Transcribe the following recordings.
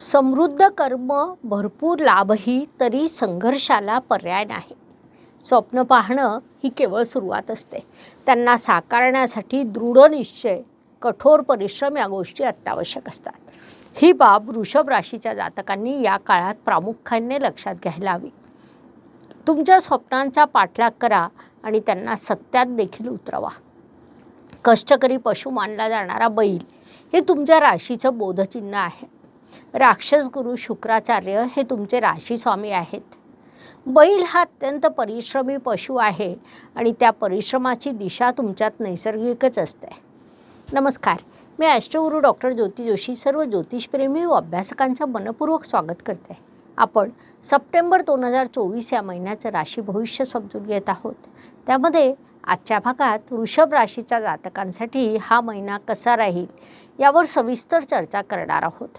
समृद्ध कर्म भरपूर लाभही तरी संघर्षाला पर्याय नाही. स्वप्न पाहणं ही केवळ सुरुवात असते. त्यांना साकारण्यासाठी दृढ निश्चय कठोर परिश्रम या गोष्टी अत्यावश्यक असतात. ही बाब वृषभ राशीच्या जातकांनी या काळात प्रामुख्याने लक्षात घ्यायला हवी. तुमच्या स्वप्नांचा पाठलाग करा आणि त्यांना सत्यात देखील उतरवा. कष्टकरी पशु मानला जाणारा बैल हे तुमच्या राशीचं बोधचिन्ह आहे. राक्षस गुरु शुक्राचार्य हे तुमचे राशी स्वामी आहेत. बैल हा अत्यंत परिश्रमी पशु आहे आणि त्या परिश्रमाची दिशा तुमच्यात नैसर्गिकच असते. नमस्कार मी ॲस्ट्रोगुरू डॉक्टर ज्योती जोशी सर्व ज्योतिषप्रेमी व अभ्यासकांचं मनपूर्वक स्वागत करते. आपण सप्टेंबर दोन हजार चोवीस या महिन्याचं राशी भविष्य समजून घेत आहोत. त्यामध्ये आजच्या भागात वृषभ राशीच्या जातकांसाठी हा महिना कसा राहील यावर सविस्तर चर्चा करणार आहोत.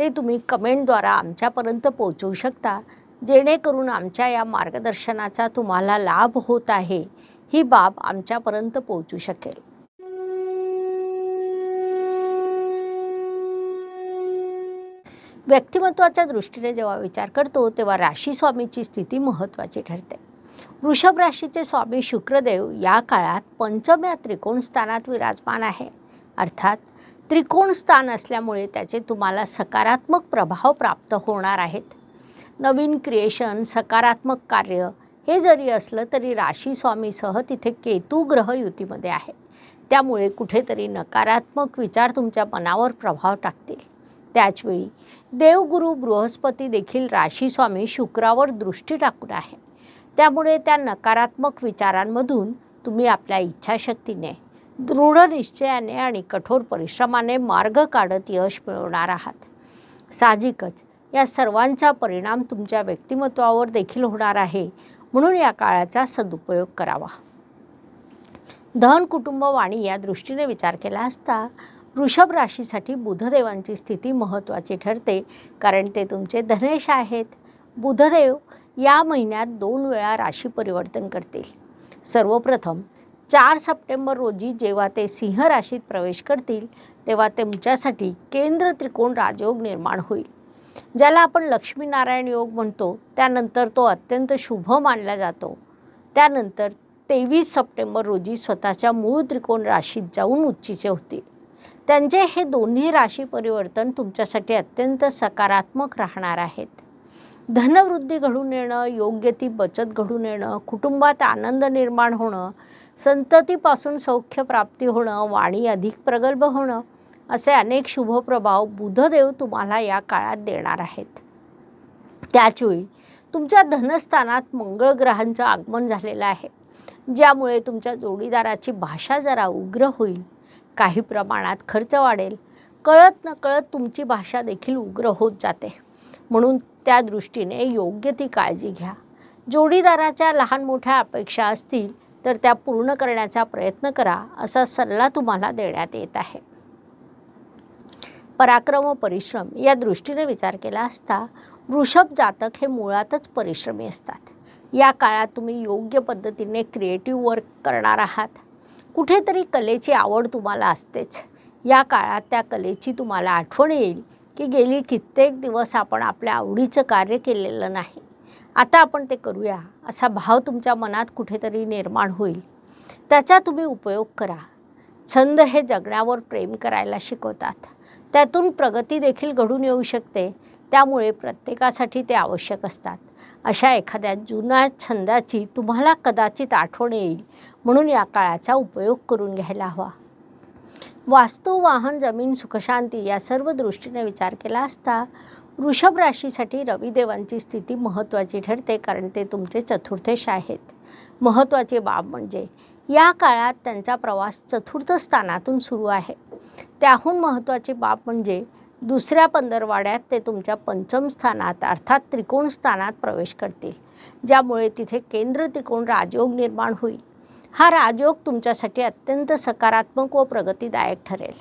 ते तुम्ही कमेंटद्वारा आमच्यापर्यंत पोहोचवू शकता. जेणेकरून आमच्या या मार्गदर्शनाचा तुम्हाला लाभ होत आहे. ही बाब आमच्यापर्यंत पोहोचू शकेल. व्यक्तिमत्वाच्या दृष्टीने जेव्हा विचार करतो तेव्हा राशी स्वामीची स्थिती महत्त्वाची ठरते. वृषभ राशीचे स्वामी शुक्रदेव या काळात पंचम या त्रिकोण स्थानात विराजमान आहे. अर्थात त्रिकोण स्थान असल्यामुळे त्याचे तुम्हाला सकारात्मक प्रभाव प्राप्त होणार आहेत. नवीन क्रिएशन सकारात्मक कार्य हे जरी असलं तरी राशी स्वामीसह तिथे केतू ग्रह युतीमध्ये आहे. त्यामुळे कुठेतरी नकारात्मक विचार तुमच्या मनावर प्रभाव टाकतील. त्याचवेळी देवगुरु बृहस्पती देखील राशी स्वामी शुक्रावर दृष्टी टाकून आहे. त्यामुळे त्या नकारात्मक विचारांमधून तुम्ही आपल्या इच्छाशक्तीने दृढ निश्चयाने आणि कठोर परिश्रमाने मार्ग काढत यश मिळवणार आहात. साहजिकच या सर्वांचा परिणाम तुमच्या व्यक्तिमत्वावर देखील होणार आहे. म्हणून या काळाचा सदुपयोग करावा. धन कुटुंब वाणी या दृष्टीने विचार केला असता वृषभ राशीसाठी बुधदेवांची स्थिती महत्त्वाची ठरते कारण ते तुमचे धनेश आहेत. बुधदेव या महिन्यात दोन वेळा राशी परिवर्तन करतील. सर्वप्रथम चार सप्टेंबर रोजी जेव्हा ते सिंह राशीत प्रवेश करतील तेव्हा तुमच्यासाठी केंद्र त्रिकोण राजयोग निर्माण होईल. ज्याला आपण लक्ष्मीनारायण योग म्हणतो त्यानंतर तो अत्यंत शुभ मानला जातो. त्यानंतर तेवीस सप्टेंबर रोजी स्वतःच्या मूळ त्रिकोण राशीत जाऊन उच्चीचे होतील. त्यांचे हे दोन्ही राशी परिवर्तन तुमच्यासाठी अत्यंत सकारात्मक राहणार आहेत. धनवृद्धी घडून येणं योग्य ती बचत घडून येणं कुटुंबात आनंद निर्माण होणं संततीपासून सौख्य प्राप्ती होणं वाणी अधिक प्रगल्भ होणं असे अनेक शुभप्रभाव बुधदेव तुम्हाला या काळात देणार आहेत. त्याचवेळी तुमच्या धनस्थानात मंगळ ग्रहांचं आगमन झालेलं आहे. ज्यामुळे तुमच्या जोडीदाराची भाषा जरा उग्र होईल काही प्रमाणात खर्च वाढेल कळत नकळत तुमची भाषा देखील उग्र होत जाते. म्हणून त्या दृष्टीने योग्य ती काळजी घ्या. जोडीदाराच्या लहान मोठ्या अपेक्षा असतील तर त्या पूर्ण करण्याचा प्रयत्न करा असा सल्ला तुम्हाला देण्यात येत आहे. पराक्रम व परिश्रम या दृष्टीने विचार केला असता वृषभ जातक हे मुळातच परिश्रमी असतात. या काळात तुम्ही योग्य पद्धतीने क्रिएटिव्ह वर्क करणार आहात. कुठेतरी कलेची आवड तुम्हाला असतेच. या काळात त्या कलेची तुम्हाला आठवण येईल. की गेली कित्येक दिवस आपण आपल्या आवडीचं कार्य केलेलं नाही. आता आपण ते करूया. असा भाव तुमच्या मनात कुठेतरी निर्माण होईल. त्याचा तुम्ही उपयोग करा. छंद हे जगण्यावर प्रेम करायला शिकवतात. त्यातून प्रगती देखील घडून येऊ शकते. त्यामुळे प्रत्येकासाठी ते आवश्यक असतात. अशा एखाद्या जुन्या छंदाची तुम्हाला कदाचित आठवण येईल. म्हणून या काळाचा उपयोग करून घ्यायला हवा. वास्तू वाहन जमीन सुखशांती या सर्व दृष्टीने विचार केला असता वृषभ राशीसाठी रविदेवांची स्थिती महत्त्वाची ठरते कारण ते तुमचे चतुर्थेश आहेत. महत्त्वाची बाब म्हणजे या काळात त्यांचा प्रवास चतुर्थ स्थानातून सुरू आहे. त्याहून महत्त्वाची बाब म्हणजे दुसऱ्या पंधरवाड्यात ते तुमच्या पंचम स्थानात अर्थात त्रिकोण स्थानात प्रवेश करतील ज्यामुळे तिथे केंद्र त्रिकोण राजयोग निर्माण होईल. हा राजयोग तुमच्यासाठी अत्यंत सकारात्मक व प्रगतीदायक ठरेल.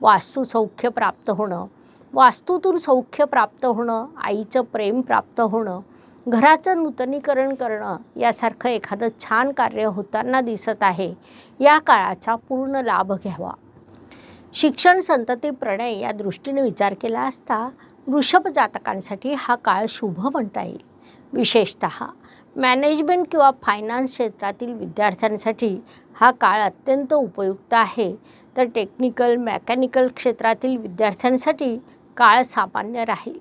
वास्तू सौख्य प्राप्त होणं वास्तूतून सौख्य प्राप्त होणं आईचं प्रेम प्राप्त होणं घराचं नूतनीकरण करणं यासारखं एखादं छान कार्य होताना दिसत आहे या काळाचा पूर्ण लाभ घ्यावा. शिक्षण संतती प्रणय या दृष्टीने विचार केला असता वृषभ जातकांसाठी हा काळ शुभ म्हणता येईल. विशेषत मॅनेजमेंट किंवा फायनान्स क्षेत्रातील विद्यार्थ्यांसाठी हा काळ अत्यंत उपयुक्त आहे. तर टेक्निकल मेकॅनिकल क्षेत्रातील विद्यार्थ्यांसाठी काळ सामान्य राहील.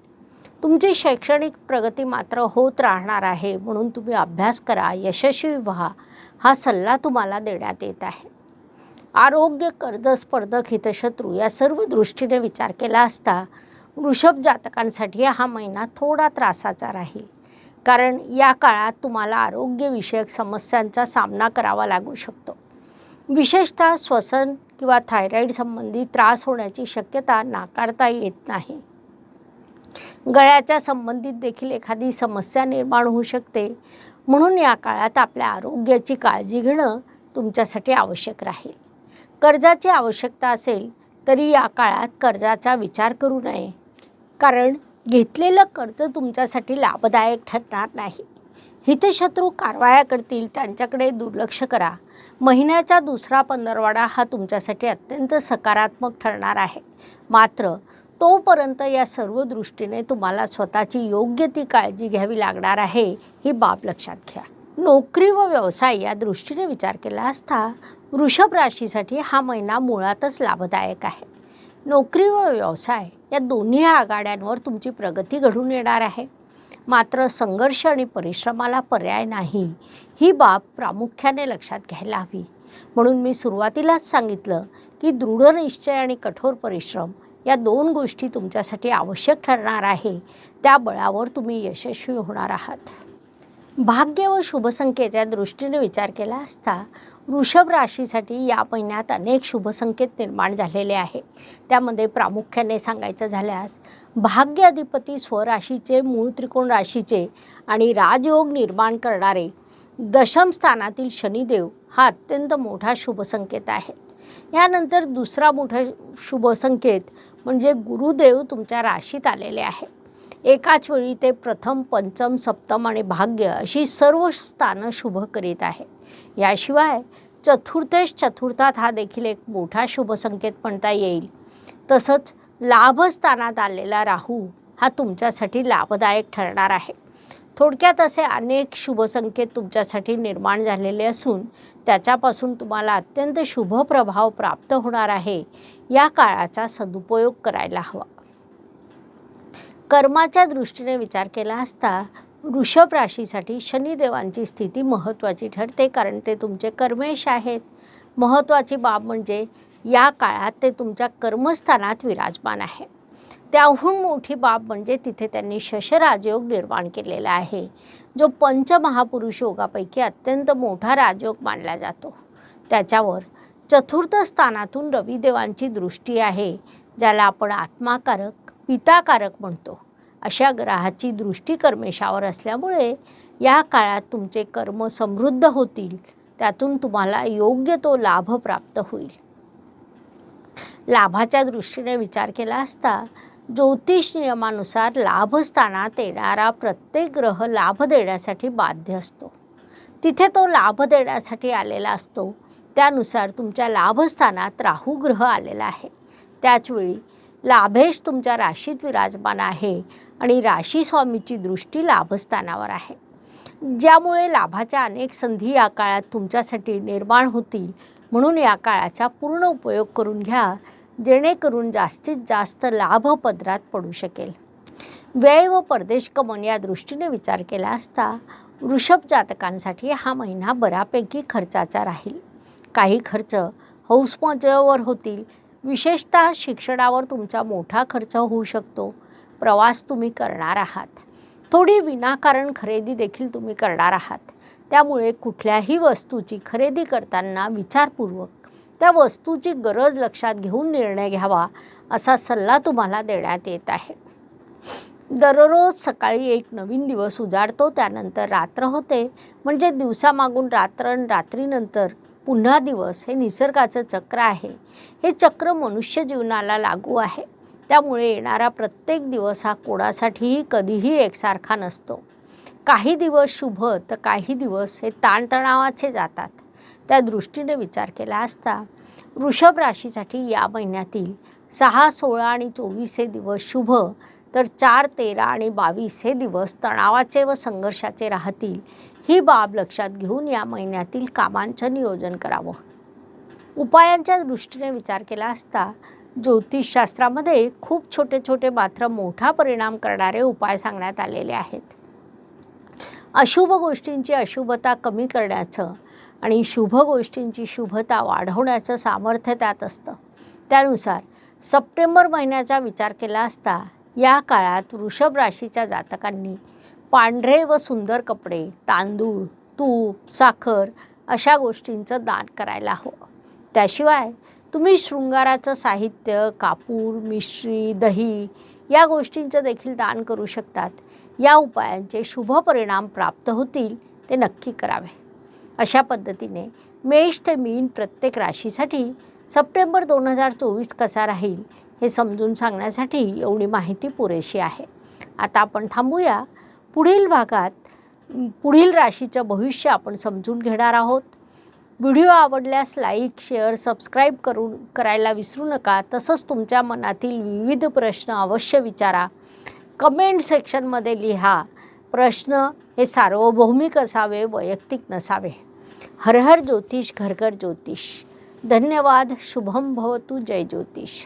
तुमची शैक्षणिक प्रगती मात्र होत राहणार आहे म्हणून तुम्ही अभ्यास करा यशस्वी व्हा हा सल्ला तुम्हाला देण्यात येत आहे. आरोग्य कर्ज स्पर्धक हितशत्रू या सर्व दृष्टीने विचार केला असता वृषभ जातकांसाठी हा महिना थोडा त्रासाचा राहील. कारण या काळात तुम्हाला आरोग्यविषयक समस्यांचा सामना करावा लागू शकतो. विशेषतः श्वसन किंवा थायरॉईड संबंधी त्रास होण्याची शक्यता नाकारता येत नाही. गळ्याच्या संबंधित देखील एखादी समस्या निर्माण होऊ शकते. म्हणून या काळात आपल्या आरोग्याची काळजी घेणं तुमच्यासाठी आवश्यक राहील. कर्जाची आवश्यकता असेल तरी या काळात कर्जाचा विचार करू नये. कारण घेतलेलं कर्ज तुमच्यासाठी लाभदायक ठरणार नाही. हितशत्रू कारवाया करतील त्यांच्याकडे दुर्लक्ष करा. महिन्याचा दुसरा पंधरवाडा हा तुमच्यासाठी अत्यंत सकारात्मक ठरणार आहे. मात्र तोपर्यंत या सर्व दृष्टीने तुम्हाला स्वतःची योग्य ती काळजी घ्यावी लागणार आहे ही बाब लक्षात घ्या. नोकरी व व्यवसाय या दृष्टीने विचार केला असता वृषभ राशीसाठी हा महिना मुळातच लाभदायक आहे. नोकरी व व्यवसाय या दोन्ही आघाड्यांवर तुमची प्रगती घडून येणार आहे. मात्र संघर्ष आणि परिश्रमाला पर्याय नाही ही बाब प्रामुख्याने लक्षात घ्यायला हवी. म्हणून मी सुरुवातीलाच सांगितलं की दृढ निश्चय आणि कठोर परिश्रम या दोन गोष्टी तुमच्यासाठी आवश्यक ठरणार आहे. त्या बळावर तुम्ही यशस्वी होणार आहात. भाग्य व शुभसंकेत या दृष्टीने विचार केला असता वृषभ राशीसाठी या महिन्यात अनेक शुभसंकेत निर्माण झालेले आहे. त्यामध्ये प्रामुख्याने सांगायचं झाल्यास भाग्य अधिपती स्वराशीचे मूळ त्रिकोण राशीचे आणि राजयोग निर्माण करणारे दशम स्थानातील शनिदेव हा अत्यंत मोठा शुभसंकेत आहे. यानंतर दुसरा मोठा शुभसंकेत म्हणजे गुरुदेव तुमच्या राशीत आलेले आहे. एकाच वेळी ते प्रथम पंचम सप्तम आणि भाग्य अशी सर्व स्थानं शुभ करीत आहे. याशिवाय चतुर्थेश चतुर्थात हा देखील एक मोठा शुभसंकेत म्हणता येईल. तसंच लाभस्थानात आलेला राहू हा तुमच्यासाठी लाभदायक ठरणार आहे. थोडक्यात असे अनेक शुभसंकेत तुमच्यासाठी निर्माण झालेले असून त्याच्यापासून तुम्हाला अत्यंत शुभ प्रभाव प्राप्त होणार आहे. या काळाचा सदुपयोग करायला हवा. कर्माच्या दृष्टीने विचार केला असता वृषभ राशीसाठी शनिदेवांची स्थिती महत्त्वाची ठरते कारण ते तुमचे कर्मेश आहेत. महत्त्वाची बाब म्हणजे या काळात ते तुमच्या कर्मस्थानात विराजमान आहे. त्याहून मोठी बाब म्हणजे तिथे त्यांनी शशराजयोग निर्माण केलेला आहे जो पंचमहापुरुष योगापैकी अत्यंत मोठा राजयोग मानला जातो. त्याच्यावर चतुर्थ स्थानातून रविदेवांची दृष्टी आहे ज्याला आपण आत्माकारक पिताकारक म्हणतो अशा ग्रहाची दृष्टी कर्मेशावर असल्यामुळे या काळात तुमचे कर्म समृद्ध होतील. त्यातून तुम्हाला योग्य तो लाभ प्राप्त होईल. लाभाच्या दृष्टीने विचार केला असता ज्योतिष नियमानुसार लाभस्थानात येणारा प्रत्येक ग्रह लाभ देण्यासाठी बाध्य असतो. तिथे तो लाभ देण्यासाठी आलेला असतो. त्यानुसार तुमच्या लाभस्थानात राहू ग्रह आलेला आहे. त्याचवेळी लाभेश तुमच्या राशीत विराजमान आहे आणि राशी स्वामीची दृष्टी लाभस्थानावर आहे. ज्यामुळे लाभाच्या अनेक संधी या काळात तुमच्यासाठी निर्माण होतील म्हणून या काळाचा पूर्ण उपयोग करून घ्या जेणेकरून जास्तीत जास्त लाभ पदरात पडू शकेल. व्यय व परदेश कमन या दृष्टीने विचार केला असता वृषभ जातकांसाठी हा महिना बऱ्यापैकी खर्चाचा राहील. काही खर्च हौसमजवर होतील विशेषतः शिक्षणावर तुमचा मोठा खर्च होऊ शकतो. प्रवास तुम्ही करणार आहात. थोडी विनाकारण खरेदी देखील तुम्ही करणार आहात. त्यामुळे कुठल्याही वस्तूची खरेदी करताना विचारपूर्वक त्या वस्तूची गरज लक्षात घेऊन निर्णय घ्यावा असा सल्ला तुम्हाला देण्यात येत आहे. दररोज सकाळी एक नवीन दिवस उजाडतो त्यानंतर रात्र होते. म्हणजे दिवसामागून रात्र रात्रीनंतर पुन्हा दिवस हे निसर्गाचं चक्र आहे. हे चक्र मनुष्य जीवनाला लागू आहे. त्यामुळे येणारा प्रत्येक दिवस हा कोणासाठीही कधीही एकसारखा नसतो. काही दिवस शुभ तर काही दिवस हे ताणतणावाचे जातात. त्या दृष्टीने विचार केला असता वृषभ राशीसाठी या महिन्यातील सहा सोळा आणि चोवीस हे दिवस शुभ तर चार तेरा आणि बावीस हे दिवस तणावाचे व संघर्षाचे राहतील. ही बाब लक्षात घेऊन या महिन्यातील कामांचं नियोजन करावं. उपायांच्या दृष्टीने विचार केला असता ज्योतिषशास्त्रामध्ये खूप छोटे छोटे मात्र मोठा परिणाम करणारे उपाय सांगण्यात आलेले आहेत. अशुभ गोष्टींची अशुभता कमी करण्याचं आणि शुभ गोष्टींची शुभता वाढवण्याचं सामर्थ्य त्यात असतं. त्यानुसार सप्टेंबर महिन्याचा विचार केला असता या काळात वृषभ राशीच्या जातकांनी पांढरे व सुंदर कपडे तांदूळ तूप साखर अशा गोष्टींचं दान करायला हवं. त्याशिवाय तुम्ही शृंगाराचं साहित्य कापूर मिश्री दही या गोष्टींचं देखील दान करू शकतात. या उपायांचे शुभ परिणाम प्राप्त होतील ते नक्की करावे. अशा पद्धतीने मेष ते मीन प्रत्येक राशीसाठी सप्टेंबर दोन हजार चोवीस कसा राहील हे समजून सांगण्यासाठी एवढी माहिती पुरेशी आहे. आता आपण थांबूया. पुढील भागात पुढील राशीचं भविष्य आपण समजून घेणार आहोत. व्हिडिओ आवडल्यास लाईक शेअर सबस्क्राईब करून करायला विसरू नका. तसंच तुमच्या मनातील विविध प्रश्न अवश्य विचारा. कमेंट सेक्शनमध्ये लिहा. प्रश्न हे सार्वभौमिक असावे वैयक्तिक नसावे. हर हर ज्योतिष घर घर ज्योतिष. धन्यवाद. शुभम भवतु. जय ज्योतिष.